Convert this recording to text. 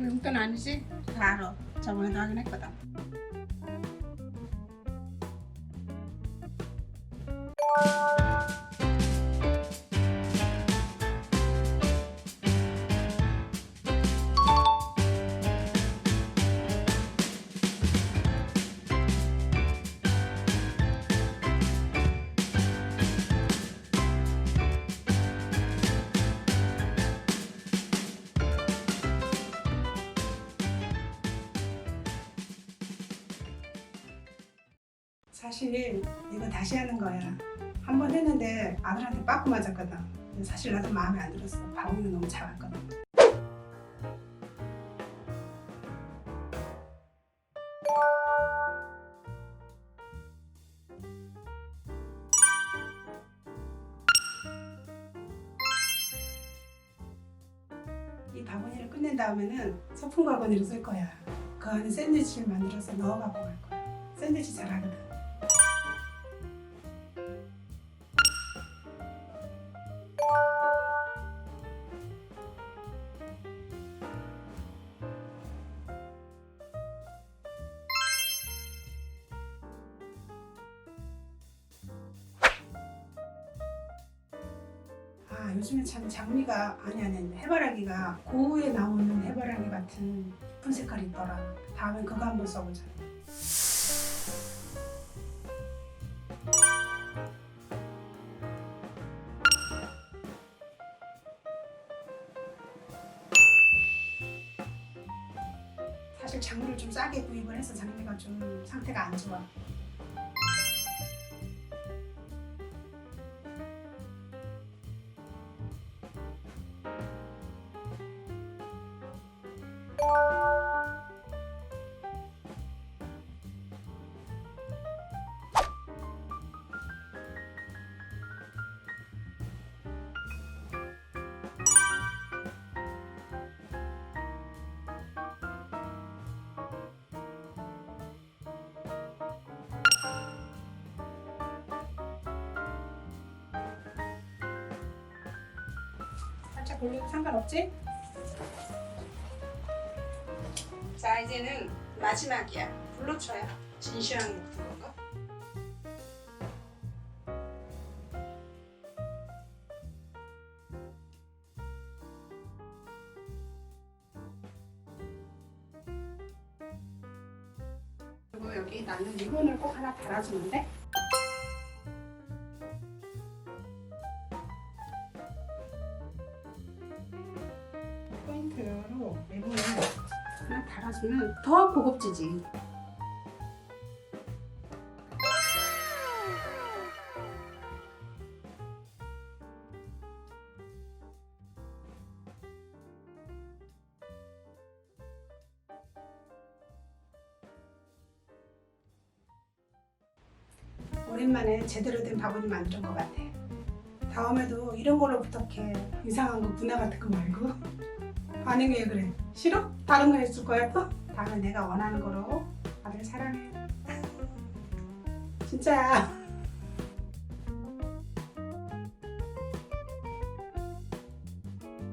용돈 아니지? 다 알아. 저번에도 확인했거든. 사실 이거 다시 하는 거야. 한 번 했는데 아들한테 빠꾸 맞았거든. 사실 나도 마음에 안 들었어. 바구니는 너무 작았거든. 이 바구니를 끝낸 다음에는 소품 바구니를 쓸 거야. 그 안에 샌드위치를 만들어서 넣어 갖고 갈 거야. 샌드위치 잘하거든. 아 요즘에 참 장미가 아니 아니 해바라기가 고우에 나오는 해바라기 같은 예쁜 색깔이 있더라. 다음에 그거 한번 써보자. 사실 장미를 좀 싸게 구입을 해서 장미가 좀 상태가 안 좋아. 돌려도 상관없지? 자 이제는 마지막이야 불로 쳐야 진시황이 붙은 건가? 그리고 여기 나는 리본을 꼭 하나 달아주는데 리본을 하나 달아주면 더 고급지지. 오랜만에 제대로 된 바구니 만든 것 같아. 다음에도 이런 걸로 부탁해. 이상한 거 분화 같은 거 말고. 반응이 왜 그래? 싫어? 다른 거 해줄 거야 또? 다음에 내가 원하는 거로 아들 사랑해. 진짜야.